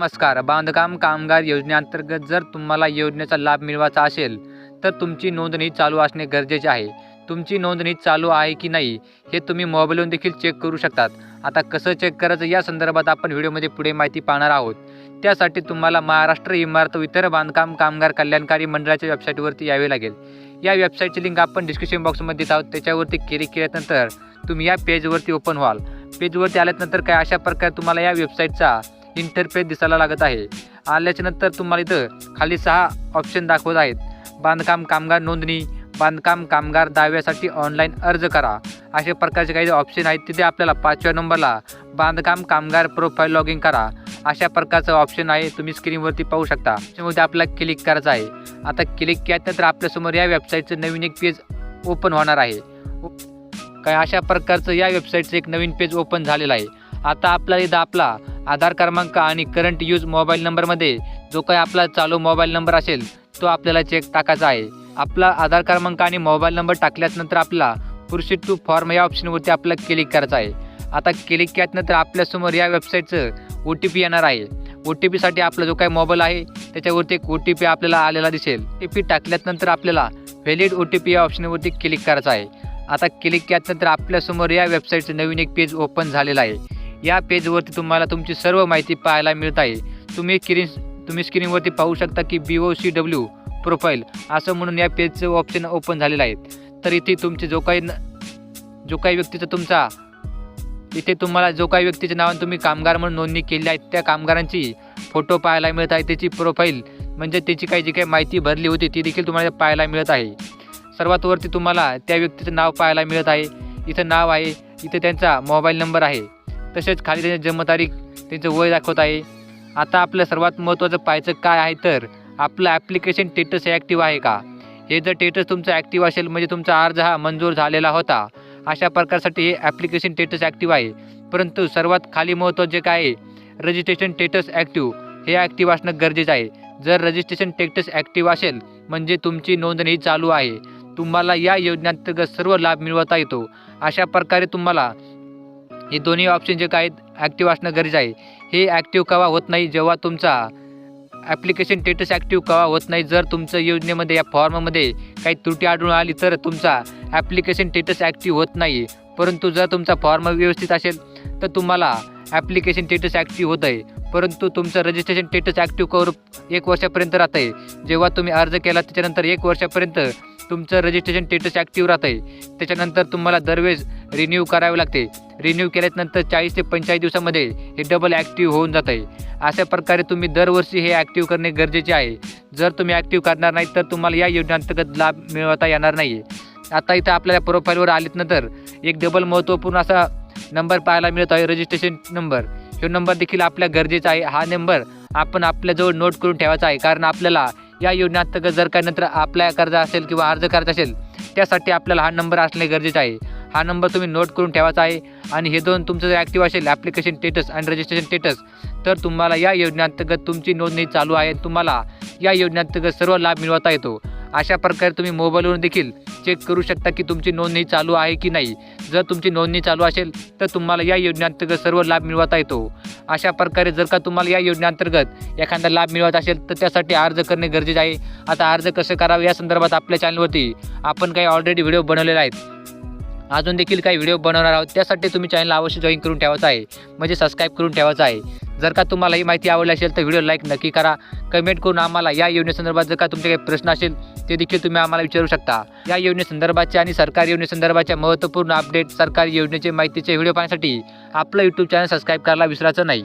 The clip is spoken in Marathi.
नमस्कार. बांधकाम कामगार योजनेअंतर्गत जर तुम्हाला योजनेचा लाभ मिळवायचा असेल तर तुमची नोंदणी चालू असणे गरजेचे आहे. तुमची नोंदणी चालू आहे की नाही हे तुम्ही मोबाईलवरून देखील चेक करू शकतात. आता कसं चेक करायचं या संदर्भात आपण व्हिडिओमध्ये पुढे माहिती पाहणार आहोत. त्यासाठी तुम्हाला महाराष्ट्र इमारत व इतर बांधकाम कामगार कल्याणकारी मंडळाच्या वेबसाईटवरती यावे लागेल. या वेबसाईटची लिंक आपण डिस्क्रिप्शन बॉक्समध्ये देत आहोत त्याच्यावरती क्लिक केल्यानंतर तुम्ही या पेजवरती ओपन व्हाल. पेजवरती आल्यानंतर काय अशा प्रकारे तुम्हाला या वेबसाईटचा इंटरफेस दिसायला लागत आहे. आल्याच्यानंतर तुम्हाला इथं खाली सहा ऑप्शन दाखवत आहेत. बांधकाम कामगार नोंदणी बांधकाम कामगार दाव्यासाठी ऑनलाईन अर्ज करा. अशा प्रकारचे काही ऑप्शन आहेत तिथे आपल्याला पाचव्या नंबरला बांधकाम कामगार प्रोफाईल लॉग इन करा. अशा प्रकारचं ऑप्शन आहे तुम्ही स्क्रीनवरती पाहू शकता. त्याच्यामध्ये आपल्याला क्लिक करायचं आहे. आता क्लिक केल्यानंतर आपल्यासमोर या वेबसाईटचं नवीन एक पेज ओपन होणार आहे. काय अशा प्रकारचं या वेबसाईटचं एक नवीन पेज ओपन झालेलं आहे. आता आपल्याला इथं आपला आधार क्रमांक आणि करंट यूज मोबाईल नंबरमध्ये जो काही आपला चालू मोबाईल नंबर असेल तो आपल्याला चेक टाकायचा आहे. आपला आधार क्रमांक आणि मोबाईल नंबर टाकल्यानंतर आपला प्रोसीड टू फॉर्म या ऑप्शनवरती आपल्याला क्लिक करायचं आहे. आता क्लिक केल्यानंतर आपल्यासमोर या वेबसाईटचं ओ टी पी येणार आहे. ओ टी पीसाठी आपला जो काही मोबाईल आहे त्याच्यावरती एक ओ टी पी आपल्याला आलेला दिसेल. ओ टी पी टाकल्यानंतर आपल्याला व्हॅलिड ओ टी पी या ऑप्शनवरती क्लिक करायचं आहे. आता क्लिक केल्यानंतर आपल्यासमोर या वेबसाईटचं नवीन एक पेज ओपन झालेलं आहे. या पेजवरती तुम्हाला तुमची सर्व माहिती पाहायला मिळत आहे तुम्ही स्क्रीन तुम्ही स्क्रीनवरती पाहू शकता की B O C W profile असं म्हणून या पेजचं ऑप्शन ओपन झालेलं आहे. तर इथे तुमचे जो काही न- जो काही व्यक्तीचा तुमचा इथे तुम्हाला जो काही व्यक्तीच्या नावाने तुम्ही कामगार म्हणून नोंदणी केली आहे त्या कामगारांची फोटो पाहायला मिळत आहे. त्याची प्रोफाईल म्हणजे त्याची काही जी काही माहिती भरली होती ती देखील तुम्हाला पाहायला मिळत आहे. सर्वात वरती तुम्हाला त्या व्यक्तीचं नाव पाहायला मिळत आहे. इथं नाव आहे इथं त्यांचा मोबाईल नंबर आहे. तसेच खाली त्यांची जन्मतारीख त्यांचं वय दाखवत आहे. आता आपलं सर्वात महत्त्वाचं पाहायचं काय आहे तर आपलं ॲप्लिकेशन स्टेटस ॲक्टिव्ह आहे का? हे जर स्टेटस तुमचं ॲक्टिव्ह असेल म्हणजे तुमचा अर्ज हा मंजूर झालेला होता. अशा प्रकारसाठी हे ॲप्लिकेशन स्टेटस ॲक्टिव्ह आहे. परंतु सर्वात खाली महत्त्वाचं जे काय आहे रजिस्ट्रेशन स्टेटस ॲक्टिव्ह हे ॲक्टिव्ह असणं गरजेचं आहे. जर रजिस्ट्रेशन स्टेटस ॲक्टिव्ह असेल म्हणजे तुमची नोंदणी चालू आहे. तुम्हाला या योजनेअंतर्गत सर्व लाभ मिळवता येतो. अशा प्रकारे तुम्हाला हे दोन्ही ऑप्शन जे काय ॲक्टिव्ह असणं गरजेचं आहे. हे ॲक्टिव्ह कवा होत नाही जेव्हा तुमचा ॲप्लिकेशन स्टेटस ॲक्टिव्ह कवा होत नाही जर तुमचं योजनेमध्ये या फॉर्ममध्ये काही त्रुटी आढळून आली तर तुमचा ॲप्लिकेशन स्टेटस ॲक्टिव्ह होत नाही. परंतु जर तुमचा फॉर्म व्यवस्थित असेल तर तुम्हाला ॲप्लिकेशन स्टेटस ॲक्टिव्ह होत आहे. परंतु तुमचं रजिस्ट्रेशन स्टेटस ॲक्टिव्ह करू एक वर्षापर्यंत राहत आहे. जेव्हा तुम्ही अर्ज केला त्याच्यानंतर एक वर्षापर्यंत तुमचं रजिस्ट्रेशन स्टेटस ॲक्टिव्ह राहत आहे. त्याच्यानंतर तुम्हाला दरवेळेस रिन्यू करावे लागते. रिन्यू केल्यानंतर चाळीस ते पंचेचाळीस दिवसामध्ये हे डबल ॲक्टिव्ह होऊन जात आहे अशा प्रकारे तुम्ही दरवर्षी हे ॲक्टिव्ह करणे गरजेचे आहे. जर तुम्ही ॲक्टिव्ह करणार नाही तर तुम्हाला या योजनेअंतर्गत लाभ मिळवता येणार नाही आता इथं आपल्याला प्रोफाईलवर आलेत नंतर एक डबल महत्त्वपूर्ण असा नंबर पाहायला मिळत आहे रजिस्ट्रेशन नंबर हा नंबर देखील आपल्या गरजेचा आहे. हा नंबर आपण आपल्याजवळ नोट करून ठेवायचा आहे. कारण आपल्याला या योजनेअंतर्गत जर काही नंतर आपल्या कर्ज असेल किंवा अर्ज करायचा असेल त्यासाठी आपल्याला हा नंबर असणे गरजेचं आहे. हा नंबर तुम्ही नोट करून ठेवायचा आहे. आणि हे दोन तुमचं जर ॲक्टिव्ह असेल ॲप्लिकेशन स्टेटस आणि रजिस्ट्रेशन स्टेटस तर तुम्हाला या योजनेअंतर्गत तुमची नोंदणी चालू आहे. तुम्हाला या योजनेअंतर्गत सर्व लाभ मिळवता येतो. अशा प्रकारे तुम्ही मोबाईलवरून देखील चेक करू शकता की तुमची नोंदणी चालू आहे की नाही. जर तुमची नोंदणी चालू असेल तर तुम्हाला या योजनेअंतर्गत सर्व लाभ मिळवता येतो. अशा प्रकारे जर का तुम्हाला या योजनेअंतर्गत एखादा लाभ मिळवत असेल तर त्यासाठी अर्ज करणे गरजेचे आहे. आता अर्ज कसं करावं या संदर्भात आपल्या चॅनलवरती आपण काही ऑलरेडी व्हिडिओ बनवलेले आहेत. अजून देखील काही व्हिडिओ बनवणार आहोत. त्यासाठी तुम्ही चॅनल अवश्य जॉईन करून ठेवायचं आहे. म्हणजे सबस्क्राईब करून ठेवायचं आहे. जर का तुम्हाला ही माहिती आवडली असेल तर व्हिडिओ लाईक नक्की करा. कमेंट करून आम्हाला या योजनेसंदर्भात जर का तुमचे काही प्रश्न असेल ते देखील तुम्ही आम्हाला विचारू शकता. या योजनेसंदर्भाचे आणि सरकारी योजनेसंदर्भाच्या महत्त्वपूर्ण अपडेट सरकारी योजनेचे माहितीचे व्हिडिओ पाहण्यासाठी आपलं यूट्यूब चॅनल सबस्क्राईब करायला विसरायचं नाही.